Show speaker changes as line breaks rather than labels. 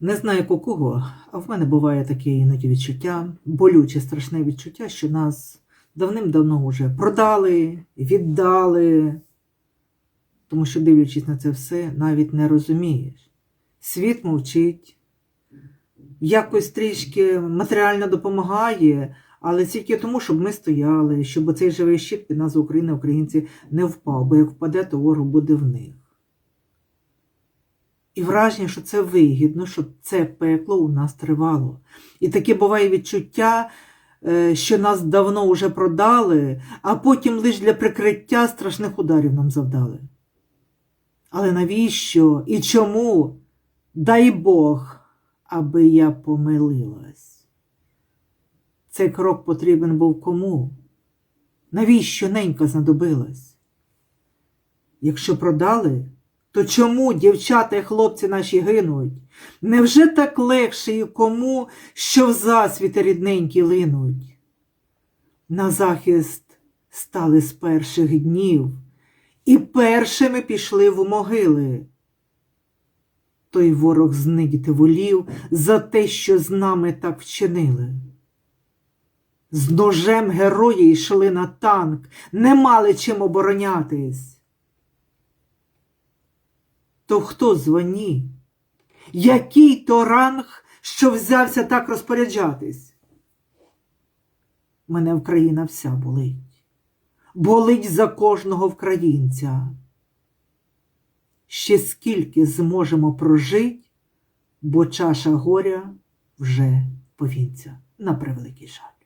Не знаю як у кого, а в мене буває таке іноді відчуття, болюче страшне відчуття, що нас давним-давно вже продали, віддали. Тому що, дивлячись на це все, навіть не розумієш. Світ мовчить, якось трішки матеріально допомагає, але тільки тому, щоб ми стояли, щоб цей живий щит під назву України українці не впав, бо як впаде, то ворог буде в них. І враження, що це вигідно, щоб це пекло у нас тривало. І таке буває відчуття, е, що нас давно вже продали, а потім лише для прикриття страшних ударів нам завдали. Але навіщо і чому? Дай Бог, аби я помилилась. Цей крок потрібен був кому? Навіщо ненька знадобилась? Якщо продали, то чому дівчата і хлопці наші гинуть? Невже так легше і кому, що в засвіти рідненькі линуть? На захист стали з перших днів і першими пішли в могили. Той ворог знидіти волів за те, що з нами так вчинили. З ножем герої йшли на танк, не мали чим оборонятись. То хто звоні? Який то ранг, що взявся так розпоряджатись? Мене Україна вся болить. Болить за кожного українця. Ще скільки зможемо прожить, бо чаша горя вже повінця на превеликий жаль.